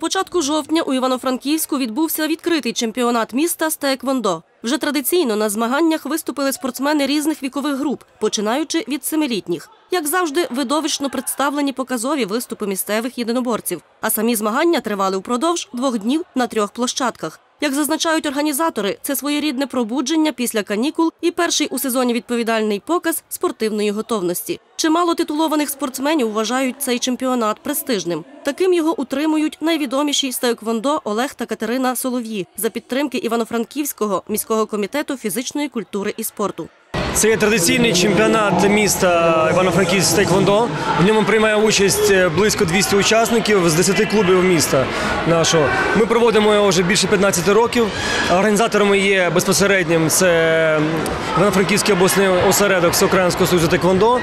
Початку жовтня у Івано-Франківську відбувся відкритий чемпіонат міста з Таеквондо. Вже традиційно на змаганнях виступили спортсмени різних вікових груп, починаючи від семилітніх. Як завжди, видовищно представлені показові виступи місцевих єдиноборців. А самі змагання тривали впродовж двох днів на трьох площадках. Як зазначають організатори, це своєрідне пробудження після канікул і перший у сезоні відповідальний показ спортивної готовності. Чимало титулованих спортсменів вважають цей чемпіонат престижним. Таким його утримують найвідоміші з таеквондо Олег та Катерина Солов'ї за підтримки Івано-Франківського міського комітету фізичної культури і спорту. Це є традиційний чемпіонат міста Івано-Франківськ Тейквондо. В ньому приймає участь е, близько 200 учасників з 10 клубів міста нашого. Ми проводимо його вже більше 15 років. Організаторами є безпосереднім це Івано-Франківський обласний осередок Всеукраїнського союзу Тейквондо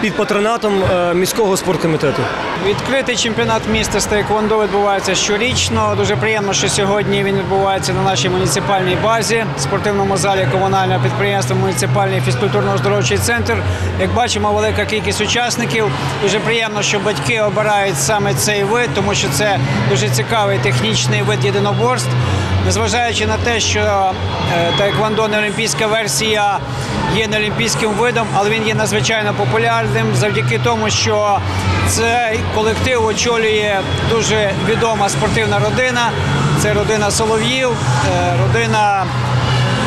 під патронатом е, міського спорткомітету. Відкритий чемпіонат міста з Тейквондо відбувається щорічно. Дуже приємно, що сьогодні він відбувається на нашій муніципальній базі, спортивному залі комунального підприємства Муніципальний фізкультурно-оздоровчий центр. Як бачимо, велика кількість учасників. Дуже приємно, що батьки обирають саме цей вид, тому що це дуже цікавий технічний вид єдиноборств. Незважаючи на те, що е, таеквондо не олімпійська версія є не олімпійським видом, але він є надзвичайно популярним завдяки тому, що цей колектив очолює дуже відома спортивна родина. Це родина Солов'їв, е, родина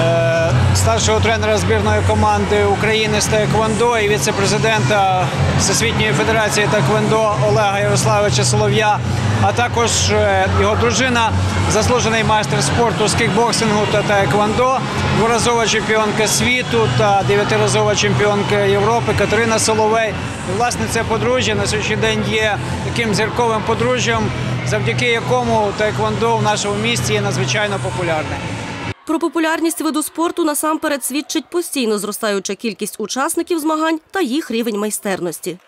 е, старшого тренера збірної команди України з Таеквондо і віце-президента Всесвітньої федерації Таеквондо Олега Ярославовича Солов'я, а також е, його дружина, заслужений майстер спорту з кікбоксингу та Таеквондо, дворазова чемпіонка світу та дев'ятиразова чемпіонка Європи Катерина Соловей. І, власне, це подружжя на сьогоднішній день є таким зірковим подружжям, завдяки якому Таеквондо в нашому місті є надзвичайно популярне. Про популярність виду спорту насамперед свідчить постійно зростаюча кількість учасників змагань та їх рівень майстерності.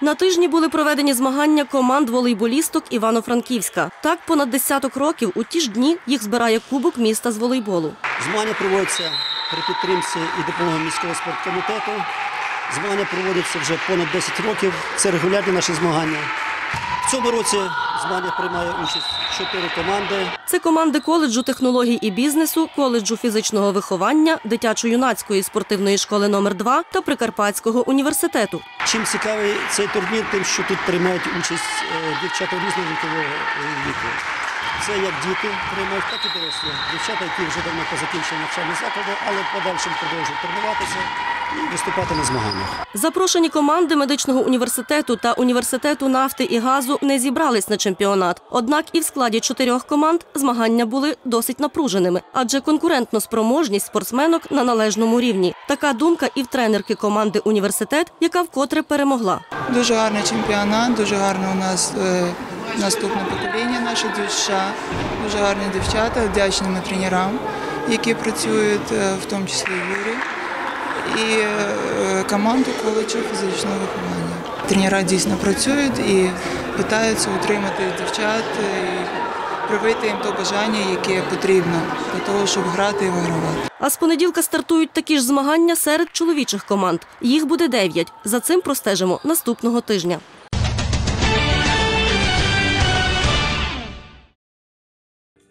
На тижні були проведені змагання команд волейболісток Івано-Франківська. Так, понад десяток років у ті ж дні їх збирає кубок міста з волейболу. Змагання проводяться при підтримці і допомоги міського спорткомітету. Змагання проводяться вже понад 10 років. Це регулярні наші змагання. В цьому році змаганнях приймає участь чотири команди. Це команди коледжу технологій і бізнесу, коледжу фізичного виховання, дитячо-юнацької спортивної школи номер 2 та Прикарпатського університету. Чим цікавий цей турнір, тим, що тут приймають участь е, дівчата різного вікового е, віку. Це як діти приймають, так і дорослі. Дівчата, які вже давно позакінчили навчальні заклади, але в подальшому продовжують тренуватися і виступати на змаганнях. Запрошені команди медичного університету та університету нафти і газу не зібрались на чемпіонат. Однак і в складі чотирьох команд змагання були досить напруженими, адже конкурентно спроможність спортсменок на належному рівні. Така думка і в тренерки команди університет, яка вкотре перемогла. Дуже гарний чемпіонат, дуже гарне у нас е, наступне покоління, наші дівчата, дуже гарні дівчата, вдячні ми тренерам, які працюють, е, в тому числі Юрій, і е, команду коледжу фізичного виховання. Тренера дійсно працюють і намагаються утримати дівчат і привити їм то бажання, яке потрібно для того, щоб грати і вигравати. А з понеділка стартують такі ж змагання серед чоловічих команд. Їх буде дев'ять. За цим простежимо наступного тижня.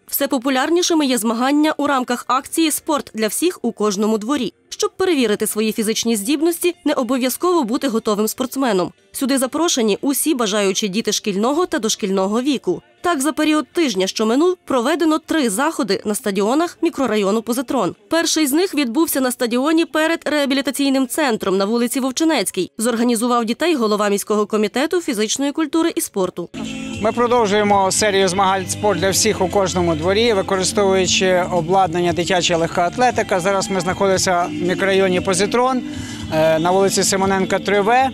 Все популярнішими є змагання у рамках акції Спорт для всіх у кожному дворі. Щоб перевірити свої фізичні здібності, не обов'язково бути готовим спортсменом. Сюди запрошені усі бажаючі діти шкільного та дошкільного віку. Так, за період тижня, що минув, проведено три заходи на стадіонах мікрорайону Позитрон. Перший з них відбувся на стадіоні перед реабілітаційним центром на вулиці Вовчинецькій. Зорганізував дітей голова міського комітету фізичної культури і спорту. Ми продовжуємо серію змагань спорт для всіх у кожному дворі, використовуючи обладнання дитяча легка атлетика. Зараз ми знаходимося в мікрорайоні Позитрон е, на вулиці Симоненка 3В.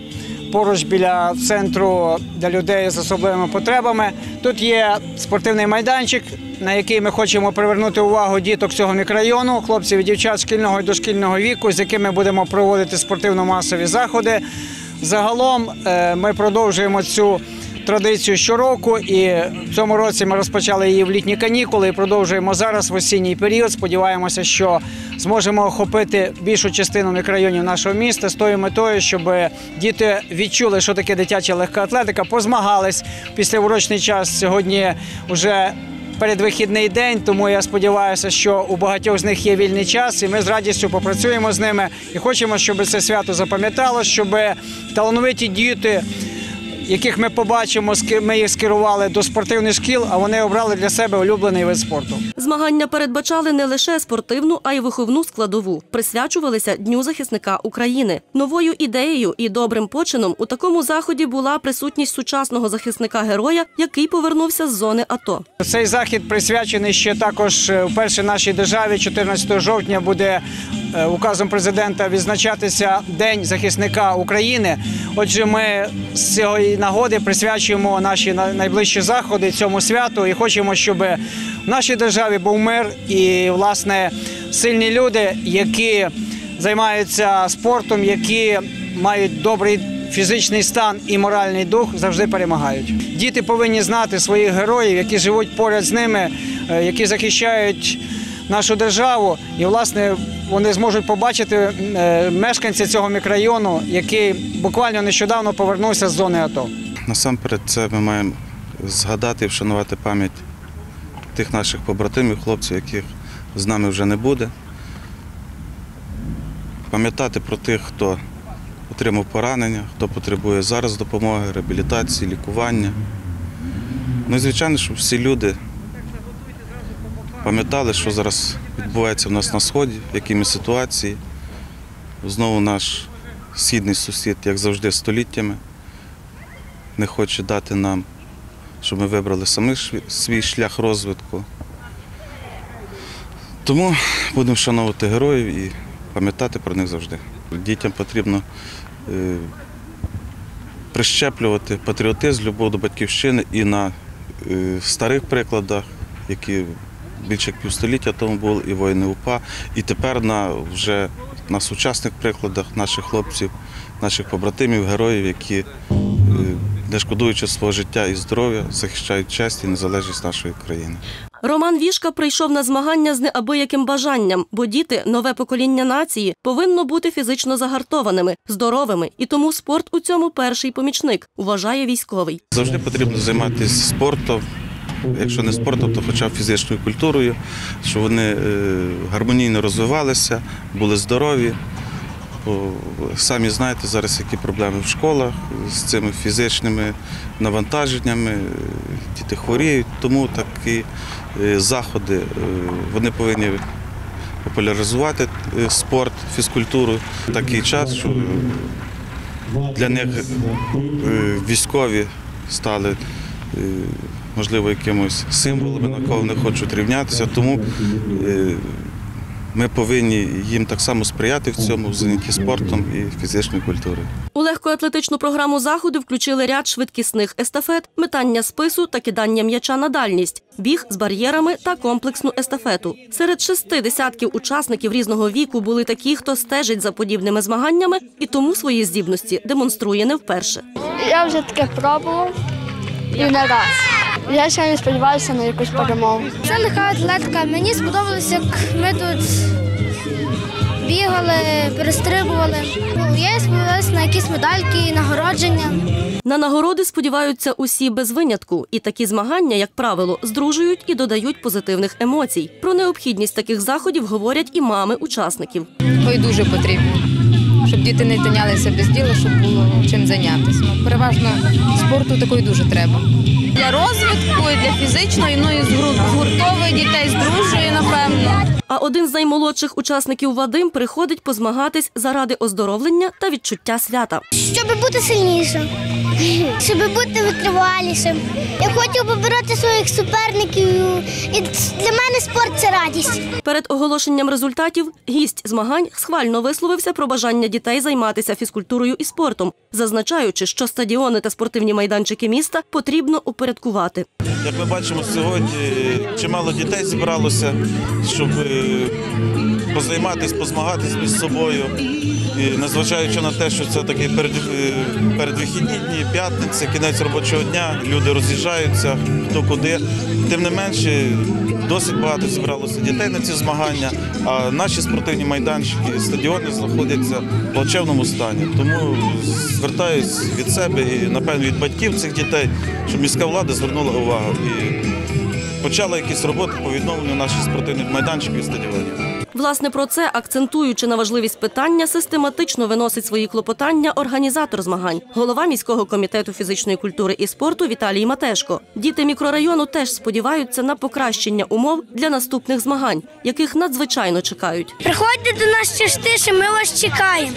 Поруч біля центру для людей з особливими потребами. Тут є спортивний майданчик, на який ми хочемо привернути увагу діток цього мікрорайону, хлопців і дівчат шкільного і дошкільного віку, з якими будемо проводити спортивно-масові заходи. Загалом е, ми продовжуємо цю традицію щороку, і в цьому році ми розпочали її в літні канікули і продовжуємо зараз в осінній період. Сподіваємося, що зможемо охопити більшу частину мікрорайонів нашого міста з тою метою, щоб діти відчули, що таке дитяча легка атлетика, позмагались після урочний час. Сьогодні вже передвихідний день, тому я сподіваюся, що у багатьох з них є вільний час, і ми з радістю попрацюємо з ними і хочемо, щоб це свято запам'ятало, щоб талановиті діти. Яких ми побачимо, ми їх скерували до спортивних шкіл, а вони обрали для себе улюблений вид спорту. Змагання передбачали не лише спортивну, а й виховну складову. Присвячувалися Дню захисника України. Новою ідеєю і добрим почином у такому заході була присутність сучасного захисника героя, який повернувся з зони АТО. Цей захід присвячений ще також е, вперше нашій державі. 14 жовтня буде е, указом президента відзначатися День захисника України. Отже, ми з цієї нагоди присвячуємо наші на- найближчі заходи цьому святу і хочемо, щоб в нашій державі був мир і власне сильні люди, які займаються спортом, які мають добрий фізичний стан і моральний дух завжди перемагають. Діти повинні знати своїх героїв, які живуть поряд з ними, е, які захищають нашу державу. І, власне, вони зможуть побачити е, мешканця цього мікрорайону, який буквально нещодавно повернувся з зони АТО. Насамперед, це ми маємо згадати і вшанувати пам'ять тих наших побратимів, хлопців, яких з нами вже не буде. Пам'ятати про тих, хто отримав поранення, хто потребує зараз допомоги, реабілітації, лікування. Ну і звичайно, щоб всі люди пам'ятали, що зараз відбувається в нас на сході, в якій ситуації. Знову наш східний сусід, як завжди, століттями не хоче дати нам, щоб ми вибрали самі свій шлях розвитку. Тому будемо вшановувати героїв і пам'ятати про них завжди. Дітям потрібно е, прищеплювати патріотизм, любов до батьківщини і на е, старих прикладах, які більше як півстоліття тому були, і воїни УПА, і тепер на вже на сучасних прикладах наших хлопців, наших побратимів, героїв, які е, не шкодуючи свого життя і здоров'я, захищають честь і незалежність нашої країни. Роман Вішка прийшов на змагання з неабияким бажанням, бо діти, нове покоління нації, повинно бути фізично загартованими, здоровими, і тому спорт у цьому перший помічник, вважає військовий. Завжди потрібно займатися спортом. Якщо не спортом, то хоча б фізичною культурою, щоб вони е, гармонійно розвивалися, були здорові. Бо самі знаєте зараз, які проблеми в школах з цими фізичними навантаженнями, діти хворіють, тому такі е, заходи е, вони повинні популяризувати спорт, фізкультуру такий час, що для них військові стали, можливо, якимось символами, на кого вони хочуть рівнятися. Тому е, ми повинні їм так само сприяти в цьому занятті спортом і фізичною культурою. У легкоатлетичну програму заходу включили ряд швидкісних естафет, метання спису та кидання м'яча на дальність, біг з бар'єрами та комплексну естафету. Серед шести десятків учасників різного віку були такі, хто стежить за подібними змаганнями і тому свої здібності демонструє не вперше. Я вже таке пробував і не раз. Я ще не сподіваюся на якусь перемогу. Це легка атлетика. Мені сподобалося, як ми тут бігали, перестрибували. Ну, Я сподівалася на якісь медальки, нагородження. На нагороди сподіваються усі без винятку, і такі змагання, як правило, здружують і додають позитивних емоцій. Про необхідність таких заходів говорять і мами учасників. Ой, дуже потрібно, щоб діти не тинялися без діла, щоб було чим зайнятися. Ну, переважно спорту такої дуже треба. Для розвитку, і для фізичної, ну і згур- згуртовує дітей, здружує, напевно. А один з наймолодших учасників Вадим приходить позмагатись заради оздоровлення та відчуття свята. Щоб бути сильнішим, щоб бути витривалішим. Я хочу побороти своїх суперників. І для мене спорт це радість. Перед оголошенням результатів гість змагань схвально висловився про бажання дітей займатися фізкультурою і спортом, зазначаючи, що стадіони та спортивні майданчики міста потрібно упорядкувати. Як ми бачимо сьогодні, чимало дітей зібралося, щоб е, позайматися, позмагатись між собою. І незважаючи на те, що це такий перед, е, передвихідні дні, п'ятниця, кінець робочого дня, люди роз'їжджаються, хто куди. Тим не менше, досить багато зібралося дітей на ці змагання, а наші спортивні майданчики, стадіони знаходяться в плачевному стані. Тому звертаюсь від себе і, напевно, від батьків цих дітей, щоб міська влада звернула увагу і почала якісь роботи по відновленню наших спортивних майданчиків і стадіонів. Власне, про це, акцентуючи на важливість питання, систематично виносить свої клопотання організатор змагань, голова міського комітету фізичної культури і спорту Віталій Матешко. Діти мікрорайону теж сподіваються на покращення умов для наступних змагань, яких надзвичайно чекають. Приходьте до нас частіше, ми вас чекаємо.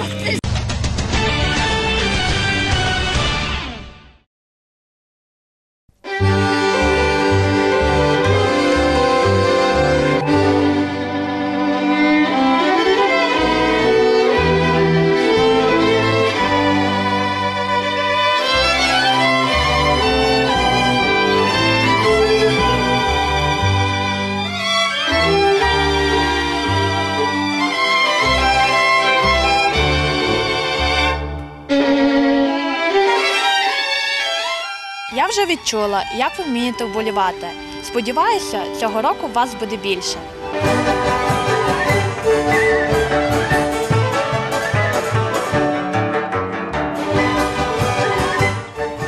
Вже відчула, як ви вмієте вболівати. Сподіваюся, цього року вас буде більше.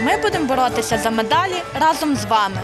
Ми будемо боротися за медалі разом з вами.